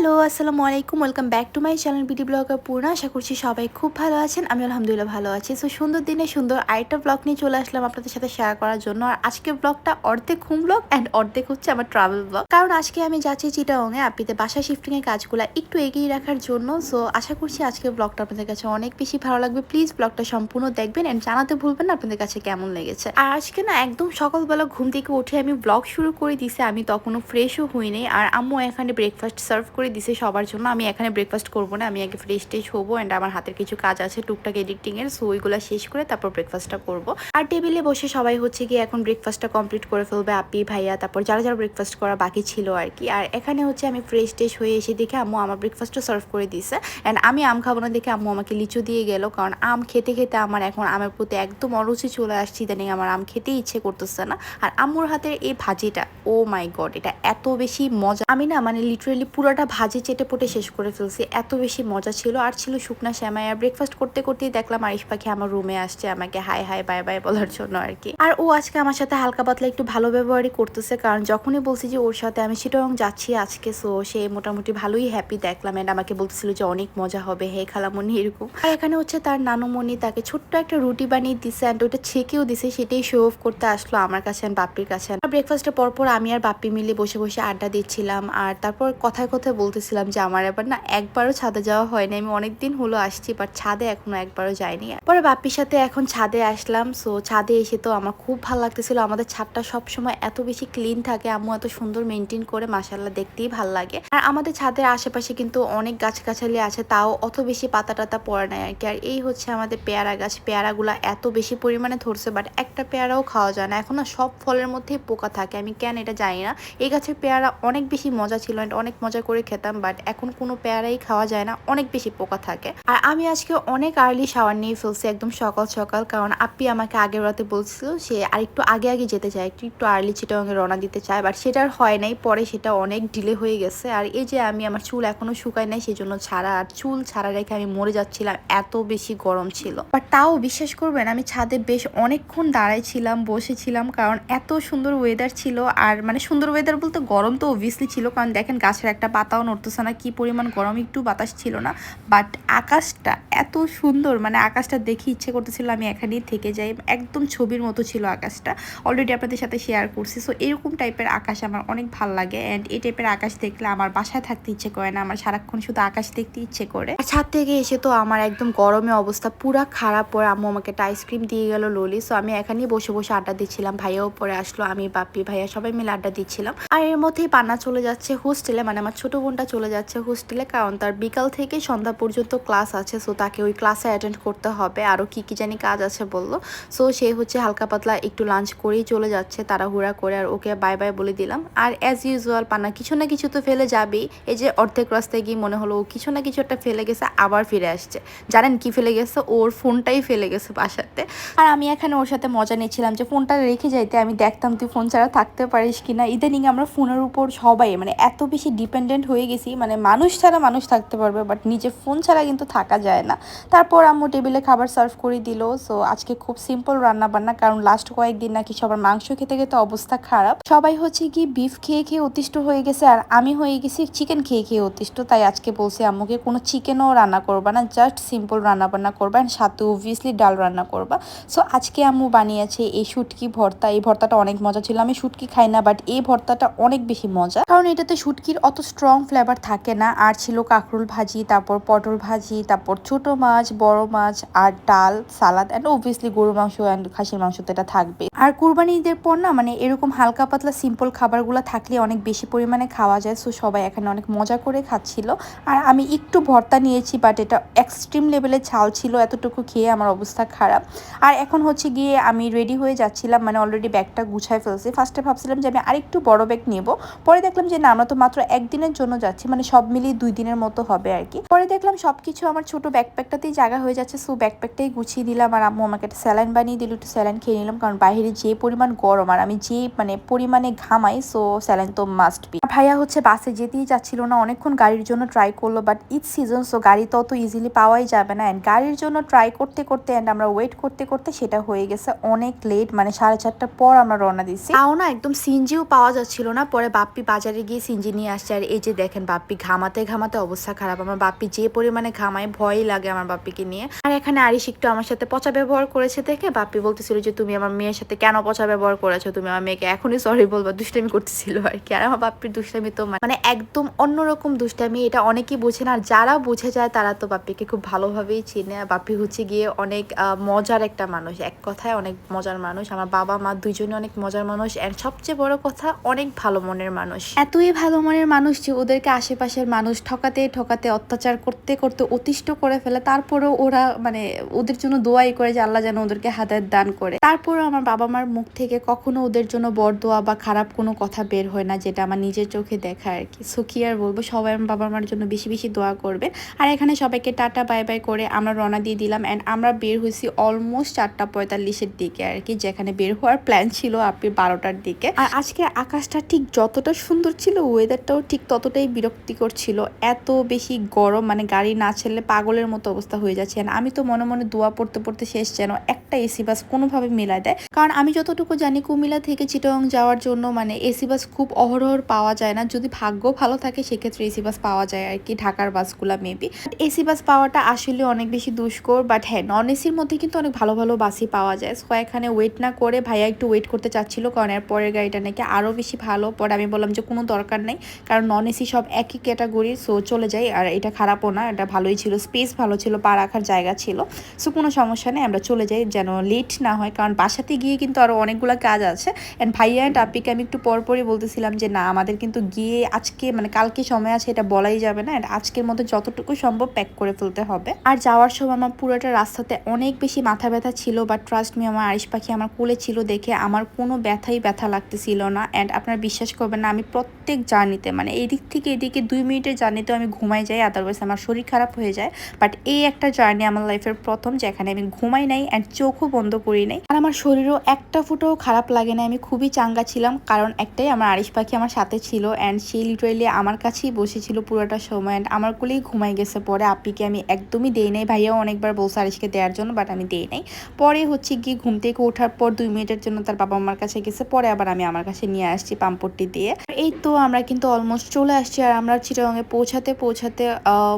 Hello, আসসালামু আলাইকুম, welcome back to my channel BD blogger Purna. আশা করছি সবাই খুব ভালো আছেন আমি আলহামদুলিল্লাহ ভালো আছি। সো সুন্দর দিনে সুন্দর আরেকটা ব্লগ নিয়ে চলে আসলাম আপনাদের সাথে শেয়ার করার জন্য। আর আজকের ব্লগটা অর্ধেক হোম ব্লগ অ্যান্ড অর্ধেক হচ্ছে আমার ট্রাভেল ব্লগ কারণ আজকে আমি যাচ্ছি চিটাংয়ে আপিতে বাসা শিফটিং এর কাজগুলো একটু এগিয়ে রাখার জন্য। সো আশা করছি আজকের ব্লগটা আপনাদের কাছে অনেক বেশি ভালো লাগবে। প্লিজ ব্লগটা সম্পূর্ণ দেখবেন অ্যান্ড জানাতে ভুলবেন না আপনাদের কাছে কেমন লেগেছে। আর আজকে না একদম সকালবেলা ঘুম থেকে উঠে আমি ব্লগ শুরু করে দিছি, আমি তখনও ফ্রেশও হইনি আর আম্মু এখানে ব্রেকফাস্ট সার্ভ করে দিছে সবার জন্য। আমি এখানে ব্রেকফাস্ট করব না, আমি আগে ফ্রেশ টেশ হব অ্যান্ড আমার হাতের কিছু কাজ আছে, টুকটাক এডিটিং এর সো ওইগুলো শেষ করে তারপর ব্রেকফাস্টটা করব। আর টেবিলে বসে সবাই হচ্ছে কি এখন ব্রেকফাস্টটা কমপ্লিট করে ফেলবে আপি, ভাইয়া, তারপর যারা যারা ব্রেকফাস্ট করা বাকি ছিল আর কি। আর এখানে হচ্ছে আমি ফ্রেশ টেশ হয়ে এসে দেখে আম্মু আমার ব্রেকফাস্টও সার্ভ করে দিছে। অ্যান্ড আমি আম খাব না দেখে আম্মু আমাকে লিচু দিয়ে গেল, কারণ আম খেতে খেতে আমার এখন আমের প্রতি একদম অরুচি চলে আসছি, ইদানিং আমার আম খেতে ইচ্ছে করতেছে না। আর আম্মুর হাতের এই ভাজিটা ও মাই গড এটা এত বেশি মজা। আমি না মানে লিটারেলি পুরোটা ভাজি চেটে পটে শেষ করে ফেলছি। এত বেশি মজা ছিল। আর ছিল শুকনা শ্যামাই। আর ব্রেকফাস্ট করতে করতেই দেখলাম আরিশ পাখি আমার রুমে আসছে আমাকে হাই হাই বাই বাই বলার জন্য আর কি। আর ও আজকে আমার সাথে হালকা পাতলা একটু ভালো ব্যবহারই করতেছে। কারণ যখনই বলছি যে ওর সাথে আমি চিটং যাচ্ছি আজকে সো সে মোটামুটি ভালোই হ্যাপি দেখলাম। এন্ড আমাকে বলতেছিল যে অনেক মজা হবে। হে খালামণি এরকম। আর এখানে হচ্ছে তার নানুমণি তাকে ছোট্ট একটা রুটি বানিয়ে দিছে। অ্যান্ড ওটা ছেঁকেও দিছে। সেটাই শো অফ করতে আসলো আমার কাছে আর বাপ্পির কাছে। আর ব্রেকফাস্টের পর পর আমি আর বাপ্পি মিলে বসে বসে আড্ডা দিচ্ছিলাম। আর তারপর কথায় কথায় বলতেছিলাম যে আমার এবার না একবারও ছাদে যাওয়া হয়নি আমি অনেকদিন হলো আসছি বাট ছাদে এখনও একবারও যাইনি। পরে বাপির সাথে এখন ছাদে আসলাম। সো ছাদে এসে তো আমার খুব ভালো লাগতেছিল। আমাদের ছাদটা সব সময় এত বেশি ক্লিন থাকে। আম্মু এত সুন্দর মেনটেন করে মাসাল্লাহ দেখতেই ভালো লাগে। আর আমাদের ছাদের আশেপাশে কিন্তু অনেক গাছগাছালি আছে, তাও অত বেশি পাতা টাতা পড়ে নাই আর কি। আর এই হচ্ছে আমাদের পেয়ারা গাছ। পেয়ারাগুলো এত বেশি পরিমাণে ধরছে বাট একটা পেয়ারাও খাওয়া যায় না। এখন না সব ফলের মধ্যেই পোকা থাকে। আমি কেন এটা জানি না। এই গাছের পেয়ারা অনেক বেশি মজা ছিল অনেক মজা করে খেতাম বাট এখন কোনো পেয়ারাই খাওয়া যায় না, অনেক বেশি পোকা থাকে। আর আমি আজকে অনেক আর্লি শাওয়ার নিয়ে ফেলছি, একদম সকাল সকাল, কারণ আপি আমাকে আগের রাতে বলছিল সে আর একটু আগে আগে যেতে চায়, একটু একটু আর্লি চিটাঙ্গে রওনা দিতে চায় বাট সেটা আর হয় নাই, পরে সেটা অনেক ডিলে হয়ে গেছে। আর এই যে আমি আমার চুল এখনও শুকায় নাই, সেজন্য ছাড়া আর চুল ছাড়া রেখে আমি মরে যাচ্ছিলাম, এত বেশি গরম ছিল। বাট তাও বিশ্বাস করবেন, আমি ছাদে বেশ অনেকক্ষণ দাঁড়াই ছিলাম, বসেছিলাম, কারণ এত সুন্দর ওয়েদার ছিল, আর মানে সুন্দর ওয়েদার বলতে গরম তো অবভিয়াসলি ছিল, কারণ দেখেন গাছের একটা পাতাও নড়তেছে না, কি পরিমাণ গরম, একটু বাতাস ছিল না বাট আকাশটা এত সুন্দর মানে আকাশটা দেখে ইচ্ছে করতেছিল আমি এখানেই থেকে যাই, একদম ছবির মতো ছিল আকাশটা অলরেডি আপনাদের সাথে শেয়ার করছি সো এরকম টাইপের আকাশ আমার অনেক ভালো লাগে অ্যান্ড এই টাইপের আকাশ দেখলে আমার বাসায় থাকতে ইচ্ছে করে না, আমার সারাক্ষণ শুধু আকাশ দেখতে ইচ্ছে করে। ছাদ থেকে এসে তো আমার একদম গরমে অবস্থা পুরা খারাপ পরে আম্মু আমাকে একটা আইসক্রিম দিয়ে গেল লোলি সো আমি এখানেই বসে বসে আড্ডা দিচ্ছিলাম ভাইয়াও পরে আসলো, আমি বাপ্পি, ভাইয়া সবাই মিলে আড্ডা দিচ্ছিলাম, আর এর মধ্যেই পান্না চলে যাচ্ছে হোস্টেলে মানে আমার ছোট বোনটা চলে যাচ্ছে হোস্টেলে, কারণ তার বিকাল থেকে সন্ধ্যা পর্যন্ত ক্লাস আছে সো তাকে ওই ক্লাসে অ্যাটেন্ড করতে হবে। আরও কি কি জানি কাজ আছে বলল। সো সে হচ্ছে হালকা পাতলা একটু লাঞ্চ করেই চলে যাচ্ছে তাড়াহুড়া করে, আর ওকে বাই বাই বলে দিলাম। আর অ্যাজ ইউজুয়াল পানা কিছু না কিছু তো ফেলে যাবেই। এই যে অর্ধেক রাস্তায় গিয়ে মনে হলো ও কিছু না কিছু একটা ফেলে গেছে, আবার ফিরে আসছে। জানেন কি ফেলে গেছে? ওর ফোনটাই ফেলে গেছে বাসাতে। আর আমি এখানে ওর সাথে মজা নিচ্ছিলাম যে ফোনটা রেখে যাইতে আমি দেখতাম তুই ফোন ছাড়া থাকতে পারিস কিনা। ইদানিং আমরা ফোনের উপর সবাই মানে এত বেশি ডিপেন্ডেন্ট হয়ে গেছি মানে মানুষ ছাড়া মানুষ থাকতে পারবে বাট নিজে ফোন ছাড়া কিন্তু থাকা যায় না। তারপর আম্মু টেবিলে খাবার সার্ভ করে দিল সো আজকে খুব সিম্পল রান্না বান্না, কারণ লাস্ট কয়েকদিন নাকি সবার মাংস খেতে খেতে অবস্থা খারাপ। সবাই হচ্ছে কি বিফ খেয়ে খেয়ে অতিষ্ঠ হয়ে গেছে, আর আমি হয়ে গেছি চিকেন খেয়ে খেয়ে অতিষ্ঠ, তাই আজকে বলছি আম্মুকে কোনো চিকেনও রান্না করবা না জাস্ট সিম্পল রান্না বান্না করবা অ্যান্ড সাথে অবভিয়াসলি ডাল রান্না করবা। সো আজকে আম্মু বানিয়েছে এই শুটকি ভর্তা, এই ভর্তাটা অনেক মজা ছিল, আমি শুটকি খাই না বাট এই ভর্তাটা অনেক বেশি মজা, কারণ এটাতে শুটকির অত স্ট্রং ফ্লেভার থাকে না। আর ছিল কাঁকরোল ভাজি, তারপর পটল ভাজি, তারপর ছোট মাছ, বড় মাছ আর ডাল, সালাদ অ্যান্ড অবভিয়াসলি গরু মাংস অ্যান্ড খাসির মাংস তো এটা থাকবে। আর কুরবানি ঈদের পর না মানে এরকম হালকা পাতলা সিম্পল খাবারগুলো থাকলে অনেক বেশি পরিমাণে খাওয়া যায়। সো সবাই এখানে অনেক মজা করে খাচ্ছিল। আর আমি একটু ভর্তা নিয়েছি বাট এটা এক্সট্রিম লেভেলের ঝাল ছিল, এতটুকু খেয়ে আমার অবস্থা খারাপ। আর এখন হচ্ছে গিয়ে আমি রেডি হয়ে যাচ্ছিলাম মানে অলরেডি ব্যাগটা গুছায় ফেলছি। ফার্স্টে ভাবছিলাম যে আমি আরেকটু বড় ব্যাগ নেব। পরে দেখলাম যে না, আমরা তো মাত্র একদিনের জন্য যাচ্ছি মানে সব মিলিয়ে দুই দিনের মতো হবে আর কি। পরে দেখলাম সব কিছু আমার ছোট ব্যাকপ্যাকটাতেই জায়গা হয়ে যাচ্ছে সো ব্যাকপ্যাকটাই গুছিয়ে দিলাম আর আম্মু আমাকে একটা স্যালাইন বানিয়ে দিল, একটু স্যালাইন খেয়ে নিলাম, কারণ বাইরে যে পরিমাণ গরম আর আমি যে মানে পরিমাণে ঘামাই সো স্যালাইন তো মাস্ট বি ভাইয়া হচ্ছে বাসে যেতেই যাচ্ছিল না, অনেকক্ষণ গাড়ির জন্য ট্রাই করল বাট ইট সিজন সো গাড়ি তো অত ইজিলি পাওয়াই যাবে না। অ্যান্ড গাড়ির জন্য ট্রাই করতে করতে অ্যান্ড আমরা ওয়েট করতে করতে সেটা হয়ে গেছে অনেক লেট মানে সাড়ে চারটার পর আমরা রওনা দিচ্ছি তাও না, একদম সিনজিও পাওয়া যাচ্ছিল না, পরে বাপ্পি বাজারে গিয়ে সিনজি নিয়ে আসছে, আর এই যে দেখেন বাপ্পি ঘামাতে ঘামাতে অবস্থা খারাপ। আমার বাপ্পি যে পরিমাণে ঘামায়, ভয়ই লাগে আমার বাপ্পিকে নিয়ে। আর এখানে আরিশ একটু আমার সাথে পচা ব্যবহার করেছে দেখে বাপ্পি বলতেছিল যে, তুমি আমার মেয়ের সাথে কেন পচা ব্যবহার করেছ? তুমি আমার মেয়েকে এখনই সরি বলবা। দুষ্টামি করতেছিল আর কি। আর আমার বাপ্পির দুষ্টামি তো মানে একদম অন্যরকম দুষ্টামি। এটা অনেকেই বোঝে না। আর যারা বুঝে যায়, তারা তো বাপ্পিকে খুব ভালোভাবেই চিনে। বাপ্পি হচ্ছে গিয়ে অনেক মজার একটা মানুষ। এক কথায় অনেক মজার মানুষ। আমার বাবা, মা দুজনে অনেক মজার মানুষ। এন্ড সবচেয়ে বড় কথা, অনেক ভালো মনের মানুষ। এতই ভালো মনের মানুষ যে ওদেরকে আশেপাশের মানুষ ঠকাতে ঠকাতে, অত্যাচার করতে করতে অতিষ্ঠ করে ফেলে। তারপরেও ওরা মানে ওদের জন্য দোয়াই করে যে আল্লাহ যেন ওদেরকে হাতের দান করে। তারপরেও আমার বাবা মার মুখ থেকে কখনো ওদের জন্য বরদোয়া বা খারাপ কোনো কথা বের হয় না, যেটা আমার নিজের চোখে দেখা আর কি। সো কি আর বলব? সবাই আমার বাবা মার জন্য বেশি বেশি দোয়া করবে আর এখানে সবাইকে টাটা, বাই বাই করে আমরা রওনা দিয়ে দিলাম। অ্যান্ড আমরা বের হয়েছি অলমোস্ট চারটা পঁয়তাল্লিশের দিকে আর কি, যেখানে বের হওয়ার প্ল্যান ছিল আপনি বারোটার দিকে। আর আজকে আকাশটা ঠিক যতটা সুন্দর ছিল ওয়েদারটাও ঠিক ততটাই বিরক্তিকর ছিল, এত বেশি গরম মানে গাড়ি না ছেড়লে পাগলের মতো অবস্থা হয়ে যাচ্ছে। আমি তো মনে মনে দোয়া পড়তে পড়তে শেষ যেন একটা এসি বাস কোনোভাবে মিলায় দেয়। কারণ আমি যতটুকু জানি, কুমিল্লা থেকে চিটং যাওয়ার জন্য মানে এসি বাস খুব অহরহর পাওয়া যায় না। যদি ভাগ্য ভালো থাকে, সেক্ষেত্রে এসি বাস পাওয়া যায় আর কি, ঢাকার বাসগুলা মেবি এসি বাস পাওয়াটা আসলে অনেক বেশি দুষ্কর বাট হ্যাঁ নন এসির মধ্যে কিন্তু অনেক ভালো ভালো বাসই পাওয়া যায়। সো এখানে ওয়েট না করে ভাইয়া একটু ওয়েট করতে চাচ্ছিল, কারণ এর পরের গাড়িটা নাকি আরও বেশি ভালো। পরে আমি বললাম যে কোনো দরকার নেই, কারণ নন এসি সব একই ক্যাটাগরি সো চলে যাই। আর এটা খারাপও না, এটা ভালোই ছিল। স্পেস ভালো ছিল, পা রাখার জায়গা ছিল। সো কোনো সমস্যা নেই, আমরা চলে যাই যেন লেট না হয়। কারণ বাসাতে গিয়ে কিন্তু আরও অনেকগুলো কাজ আছে। অ্যান্ড ভাইয়া অ্যান্ড আপিকে, আমি একটু পরপরই বলতেছিলাম যে, না, আমাদের কিন্তু গিয়ে আজকে মানে কালকে সময় আছে, এটা বলাই যাবে না। অ্যান্ড আজকের মধ্যে যতটুকু সম্ভব প্যাক করে ফেলতে হবে। আর যাওয়ার সময় আমার পুরোটা রাস্তাতে অনেক বেশি মাথা ব্যথা ছিল বা ট্রাস্ট মি আমার আরিশ পাখি আমার কোলে ছিল দেখে আমার কোনো ব্যথাই ব্যথা লাগতেছিল না। অ্যান্ড আপনারা বিশ্বাস করবেন না, আমি প্রত্যেক জার্নিতে মানে এই দিক থেকে এদিকে দুই মিনিটের জার্নিতেও আমি ঘুমাই যাই আদারওয়াইজ আমার শরীর খারাপ হয়ে যায়। বাট এই একটা জার্নি আমার লাইফের প্রথম, যেখানে আমি ঘুমাই নাই অ্যান্ড চোখও বন্ধ করি নাই। আর আমার শরীরও একটা ফুটেও খারাপ লাগে না, আমি খুবই চাঙ্গা ছিলাম, কারণ একটাই আমার আরিশ পাখি আমার সাথে ছিল অ্যান্ড সেই লিটারেলি আমার কাছেই বসেছিল পুরোটা সময় অ্যান্ড আমার কোলেই ঘুমাই গেছে। পরে আপিকে আমি একদমই দেই নাই, ভাইয়াও অনেকবার বলছে আরিশকে দেওয়ার জন্য বাট আমি দেই নাই। পরে হচ্ছে গিয়ে ঘুম থেকে ওঠার পর দুই মিনিটের জন্য তার বাবা মার কাছে গেছে, পরে আবার আমি আমার কাছে নিয়ে আসছি পাম্পট্টি দিয়ে। এই তো আমরা কিন্তু অলমোস্ট চলে আসছি আর আমরা চিটাগাঙে পৌঁছাতে পৌঁছাতে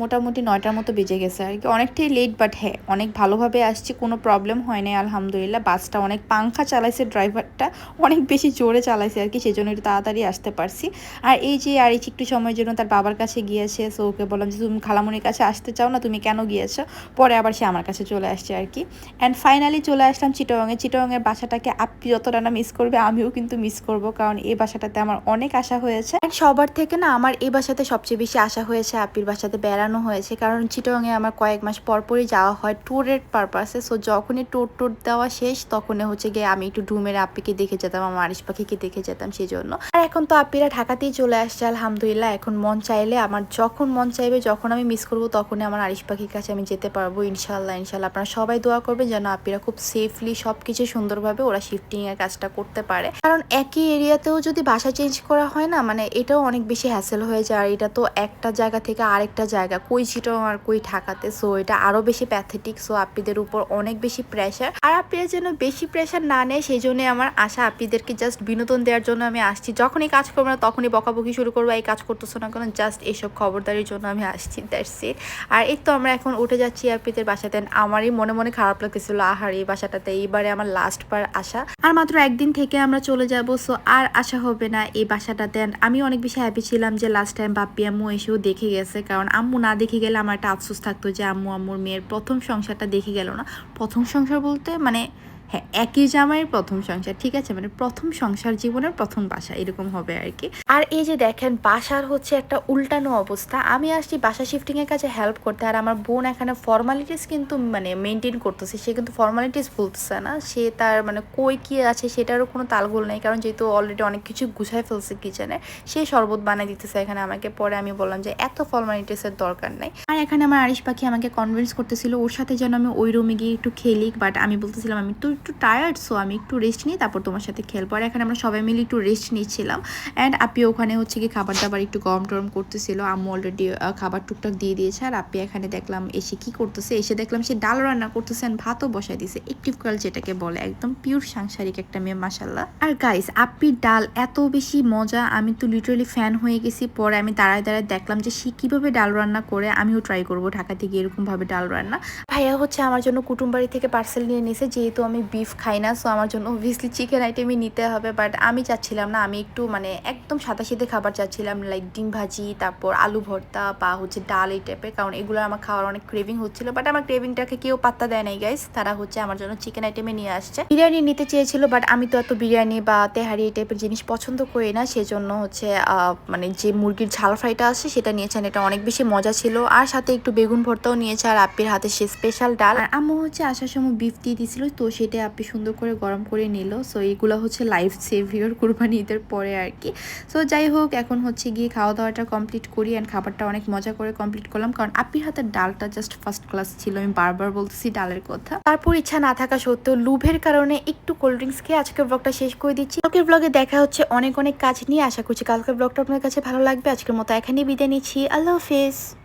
মোটামুটি নয়টার মতো বেজে গেছে আর কি। অনেকটাই লেট বাট হ্যাঁ অনেক ভালোভাবে আসছি, কোনো প্রবলেম হয় নাই, আলহামদুলিল্লাহ। বাসটা অনেক পাংখা চালাইছে ড্রাইভারটা অনেক বেশি জোরে চালাইছে আর কি সেই জন্য একটু তাড়াতাড়ি আসতে পারছি। আর এই যে আর এই একটু সময়ের জন্য তার বাবার কাছে গিয়েছে সো ওকে বললাম যে, তুমি খালামুনির কাছে আসতে চাও না, তুমি কেন গিয়েছো? পরে আবার সে আমার কাছে চলে আসছে আর কি। অ্যান্ড ফাইনালি চলে আসলাম চিটংয়ে চিটংয়ের বাসাটাকে আপনি যতটা না মিস করবে, আমিও কিন্তু মিস করব, কারণ এই বাসাটাতে আমার অনেক আশা হয়েছে। সবার থেকে না আমার এই বাসাতে সবচেয়ে বেশি আশা হয়েছে, আপির বাসাতে বেড়ানো হয়েছে। কারণ চিটংয়ে আমার কয়েক মাস পর পরই যাওয়া হয় ট্যুরের পারপাসে। সো যখনই ট্যুর ট্যুর দেওয়া শেষ, তখনই হচ্ছে গিয়ে আমি একটু ডুমের আপিকে দেখে যেতাম, আমার আরিশ পাখিকে দেখে যেতাম সেই জন্য আর এখন তো আপিরা ঢাকাতেই চলে আসছে, আলহামদুলিল্লাহ। এখন মন চাইলে, আমার যখন মন চাইবে, যখন আমি মিস করব, তখনই আমার আরিশ পাখির কাছে আমি যেতে পারব ইনশাল্লাহ ইনশাল্লাহ আপনারা সবাই দোয়া করবেন যেন আপিরা খুব সেফলি সব কিছু সুন্দরভাবে ওরা শিফটিং এর কাজটা করতে পারে। কারণ একই এরিয়াতেও যদি বাসা চেঞ্জ করা হয় না মানে এটাও অনেক বেশি হ্যাসেল হয়ে যায়, আর এটা তো একটা জায়গা থেকে আরেকটা জায়গা, কই চিটং আর কই ঢাকাতে সো এটা আরও বেশি প্যাথেটিক সো আপিদের উপর অনেক বেশি প্রেশার আর আপিরা যেন বেশি প্রেশার না নেয়, সেই জন্য আমার আশা আপিদেরকে জাস্ট বিনোদন দেওয়ার জন্য আমি আসছি। যখনই কাজ করব না, তখনই বকাবকি শুরু করব, এই কাজ করতেছো না কেন জাস্ট এইসব খবরদারির জন্য আমি আসছি দ্যাটস ইট আর এই তো আমরা এখন উঠে যাচ্ছি আপিদের বাসাতে। আমারই মনে মনে খারাপ লাগতেছিল, আহার, এই বাসাটাতে এইবারে আমার লাস্ট বার আসা। আর মাত্র একদিন থেকে আমরা চলে যাব সো আর আশা হবে না এই বাসাটাতে। আমি অনেক বেশি হ্যাপি ছিলাম যে লাস্ট টাইম বাপ্পি আম্মু এসেও দেখে গেছে। কারণ আম্মু না দেখে গেলে আমার একটা আফসোস থাকতো যে আম্মু আম্মুর মেয়ের প্রথম সংসারটা দেখে গেল না। প্রথম সংসার বলতে মানে হ্যাঁ একই জামাইয়ের প্রথম সংসার, ঠিক আছে? মানে প্রথম সংসার জীবনের প্রথম বাসা, এরকম হবে আর কি। আর এই যে দেখেন, বাসার হচ্ছে একটা উল্টানো অবস্থা। আমি আসছি বাসা শিফটিং এর কাছে হেল্প করতে, আর আমার বোন এখানে ফর্মালিটিস কিন্তু মানে মেনটেন করতেছে। সে কিন্তু ফর্মালিটিস বলতেছে না। সে তার মানে কই কি আছে সেটারও কোনো তালগোল নেই। কারণ যেহেতু অলরেডি অনেক কিছু গুছায় ফেলছে কিচেনে সে শরবত বানিয়ে দিতেছে এখানে আমাকে। পরে আমি বললাম যে, এত ফর্মালিটিসের দরকার নেই। আর এখানে আমার আরিশ পাখি আমাকে কনভিন্স করতেছিল, ওর সাথে যেন আমি ওই রুমে গিয়ে একটু খেলি। বাট আমি বলতেছিলাম, আমি তো একটু টায়ার্ড সো আমি একটু রেস্ট নিই তারপর তোমার সাথে খেলব। আর এখানে আমরা সবাই মিলে একটু রেস্ট নিচ্ছিলাম অ্যান্ড আপি ওখানে হচ্ছে কি খাবার দাবার একটু গরম টরম করতেছিল। আম্মু অলরেডি খাবার টুকটাক দিয়ে দিয়েছে। আর আপি এখানে দেখলাম এসে কি করতেছে? এসে দেখলাম সে ডাল রান্না করতেছে অ্যান্ড ভাতও বসাই দিয়েছে একটিভ গার্ল যেটাকে বলে একদম পিওর সাংসারিক একটা মেয়ে মাসাল্লাহ আর গাইস আপ্পির ডাল এত বেশি মজা। আমি তো লিটারালি ফ্যান হয়ে গেছি। পরে আমি দাঁড়ায় দাঁড়ায় দেখলাম যে সে কীভাবে ডাল রান্না করে। আমিও ট্রাই করব ঢাকা থেকে এরকমভাবে ডাল রান্না। ভাইয়া হচ্ছে আমার জন্য কুটুম বাড়ি থেকে পার্সেল নিয়ে নিয়েছে যেহেতু আমি বিফ খাই না সো আমার জন্য অবভিয়াসলি চিকেন আইটেমই নিতে হবে বাট আমি চাচ্ছিলাম না, আমি একটু মানে একদম সাদা সিধে খাবার চাচ্ছিলাম লাইক ডিম ভাজি, তারপর আলু ভর্তা বা হচ্ছে ডাল এই টাইপের কারণ এগুলো আমার খাওয়ার অনেক ক্রেভিং হচ্ছিল বাট আমার ক্রেভিংটাকে কেউ পাত্তা দেয় নাই গাইস তারা হচ্ছে আমার জন্য চিকেন আইটেমে নিয়ে আসছে। বিরিয়ানি নিতে চেয়েছিল বাট আমি তো এত বিরিয়ানি বা তেহারি এই টাইপের জিনিস পছন্দ করি না, সেজন্য হচ্ছে মানে যে মুরগির ঝাল ফ্রাইটা আছে সেটা নিয়েছেন এটা অনেক বেশি মজা ছিল, আর সাথে একটু বেগুন ভর্তাও নিয়েছে, আর আপ্পির হাতে সে স্পেশাল ডাল। আর আম্মু হচ্ছে আসার সময় বিফ দিয়ে দিয়েছিল তো সেটা আপনি সুন্দর করে গরম করে নিল। সো এইগুলো হচ্ছে লাইফ সেভিয়র কুরবানি ঈদের পরে আর কি সো যাই হোক, এখন হচ্ছে গিয়ে খাওয়া দাওয়াটা কমপ্লিট করি অ্যান্ড খাবারটা অনেক মজা করে কমপ্লিট করলাম। কারণ আপির হাতের ডালটা জাস্ট ফার্স্ট ক্লাস ছিল, আমি বারবার বলতেছি ডালের কথা। তারপর ইচ্ছা না থাকা সত্ত্বেও লুভের কারণে একটু কোল্ড ড্রিঙ্কস খেয়ে আজকের ব্লগটা শেষ করে দিচ্ছি। কালকের ব্লগে দেখা হচ্ছে অনেক অনেক কাজ নিয়ে। আশা করছি কালকের ব্লগটা আপনার কাছে ভালো লাগবে। আজকের মতো এখানেই বিদায় নিচ্ছি। আল্লাহ হাফিজ।